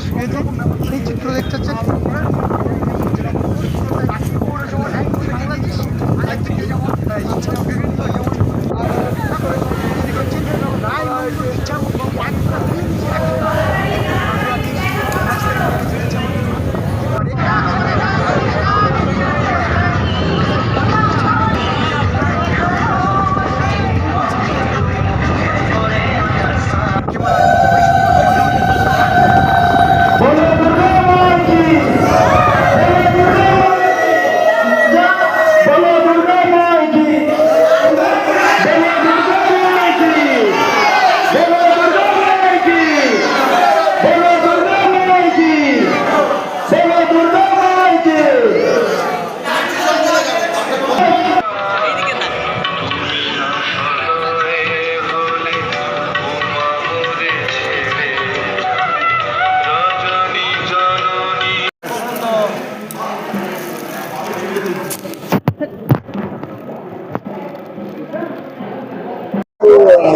মানুষ সেই চিত্র দেখতে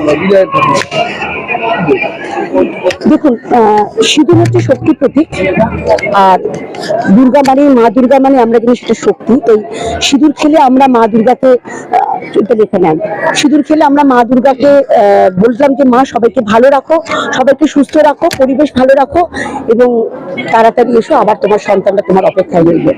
Love you guys. দেখুন সিঁদুর হচ্ছে শক্তির প্রতীক আর দুর্গা মানে মা দুর্গা মানে আমরা জানি সেটা শক্তি। তো এই সিঁদুর খেলে আমরা মা দুর্গাকে দেখে নেন সিঁদুর খেলে আমরা মা দুর্গাকে আহ, বললাম যে মা সবাইকে ভালো রাখো সবাইকে সুস্থ রাখো পরিবেশ ভালো রাখো এবং তাড়াতাড়ি এসো আবার তোমার সন্তানটা তোমার অপেক্ষায় রইবে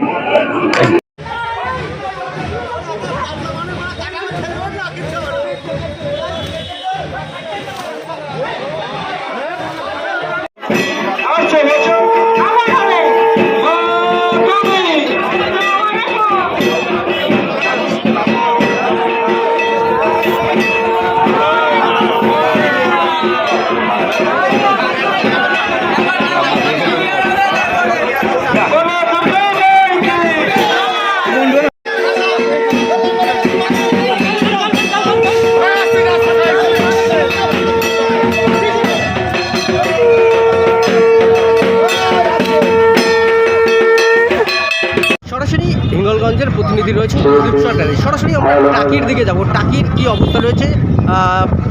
প্রতিনিধি রয়েছে, প্রদীপ সরকারের সরাসরি আমরা টাকির দিকে যাব। টাকির কি অবস্থা রয়েছে?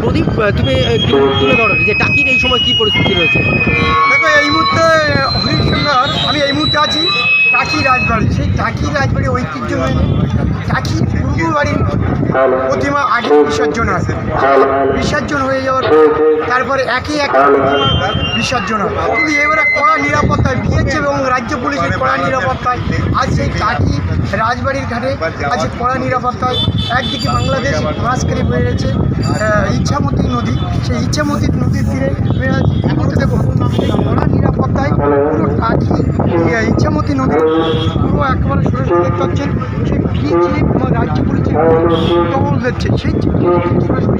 প্রদীপ তুমি তুলে ধরো যে টাকির এই সময় কি পরিস্থিতি রয়েছে? দেখো, এই মুহূর্তে হরিশঙ্কর আমি এই মুহূর্তে আছি টাকি রাজবাড়ি। সেই টাকি রাজবাড়ি ঐতিহ্য টাকি পূর্ব বাড়ির প্রতিমা আগে বিসর্জন আছে। বিসর্জন হয়ে যাওয়ার তারপরে একই এক বিসর্জন হয় কিন্তু এবারে কড়া নিরাপত্তায় বিএসএফ এবং রাজ্য পুলিশের কড়া নিরাপত্তায় আজ সেই টাকি রাজবাড়ির ঘাটে আজ কড়া নিরাপত্তায়। একদিকে বাংলাদেশ মাঝখানে বয়ে রয়েছে আহ, ইচ্ছামতি নদী। সেই ইচ্ছামতি নদীর তীরে মুহূর্তে দেখুন সেই কড়া নিরাপত্তায় পুরো এই ইচ্ছামতি নদীর পুরো একেবারে সরাসরি দেখতে পাচ্ছেন সেই এবং রাজ্য পুলিশের টহল দিচ্ছে সেই সরাসরি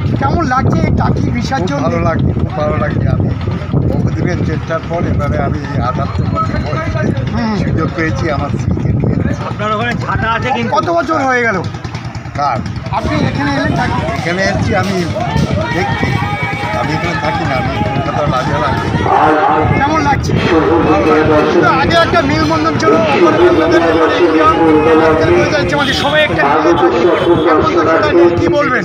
কেমন লাগছে চাকরি টাকি বিসর্জন ভালো লাগছে খুব ভালো লাগছে। আমি বহুদিনের চেষ্টার পর এবারে আমি আঠাত্তর বছর সুযোগ পেয়েছি আমার স্ত্রীকে নিয়ে কত বছর হয়ে গেল? কার? আপনি এখানে এলেন এখানে এসেছি আমি দেখছি। আমি এখানে থাকি না আমি কলকাতা রাজারহাট থেকে। কেমন লাগছে? আগে একটা মেলবন্ধন ছিল সবাই একটা কি বলবেন?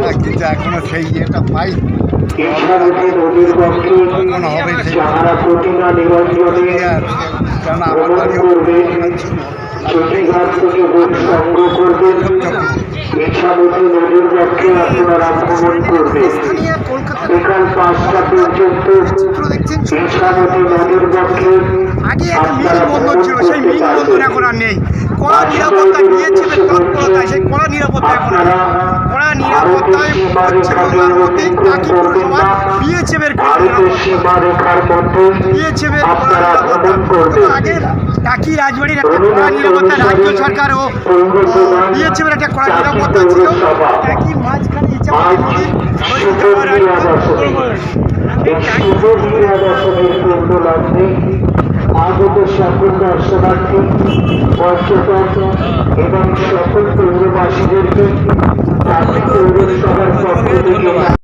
হ্যাঁ, কিন্তু এখনও সেই ইয়েটা পাই ইচ্ছামতি নদীর পক্ষে আগে একটা মেলবন্ধন ছিল, সেই আর নেই। কড়া নিরাপত্তা নিয়েছে তৎপরতায়, সেই কড়া নিরাপত্তা এখন আর টাকি বিএচএফের বিএচএফের আগে টাকি রাজবাড়ির একটা কড়া নিরাপত্তা রাজ্য সরকার ও বিএচএফের একটা কড়া নিরাপত্তা ছিল। টাকির মাঝখানে ইচ্ছা আগত সকল দর্শনার্থী পর্যটক এবং সকল পৌরবাসীদেরকে পৌরসভার পক্ষ থেকে